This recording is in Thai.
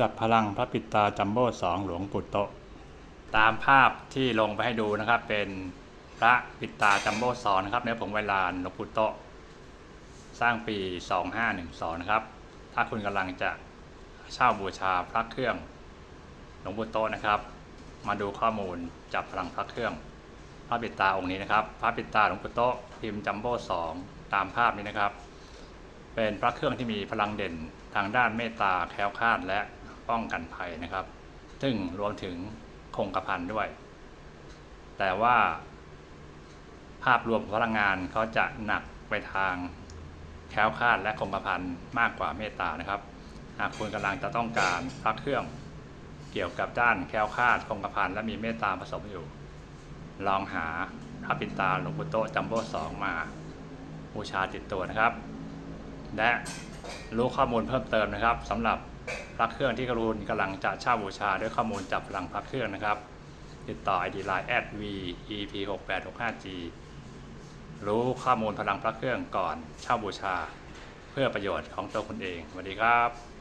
จับพลังพระปิตาจัมโบ้สองหลวงปู่โตตามภาพที่ลงไปให้ดูนะครับ เป็นพระปิตาจัมโบ้สองนะครับเนื้อผงเวลานหลวงปู่โตสร้างปี 2512นะครับ ถ้าคุณกำลังจะเช่าบูชาพระเครื่องหลวงปู่โตนะครับ มาดูข้อมูลจับพลังพระเครื่อง พระปิตาองค์นี้นะครับ พระปิตาหลวงปู่โตพิมพ์จัมโบ้สองตามภาพนี้นะครับ เป็นพระเครื่องที่มีพลังเด่นทางด้านเมตตาแคล้วคลาดและ ป้องกันภัยนะครับ ซึ่งรวมถึงคงกระพันด้วย แต่ว่า ภาพรวมพลังงานเขาจะหนักไปทางแคล้วคลาดและคงกระพันมากกว่าเมตตานะครับ หากคุณกำลังจะต้องการพระเครื่องเกี่ยวกับด้านแคล้วคลาดคงกระพันและมีเมตตาผสมอยู่ ลองหาพระปิตาหลวงปู่โตจัมโบ้สองมาบูชาติดตัวนะครับ และรู้ข้อมูลเพิ่มเติมนะครับสำหรับ พระเครื่องที่กรุณกำลังจะเช่าบูชาด้วยข้อมูลจับพลังพระเครื่องนะครับ ติดต่อ ID Line v ep 6 8 6 5 g รู้ข้อมูลพลังพระเครื่องก่อนเช่าบูชา เพื่อประโยชน์ของตัวคุณเองสวัสดีครับ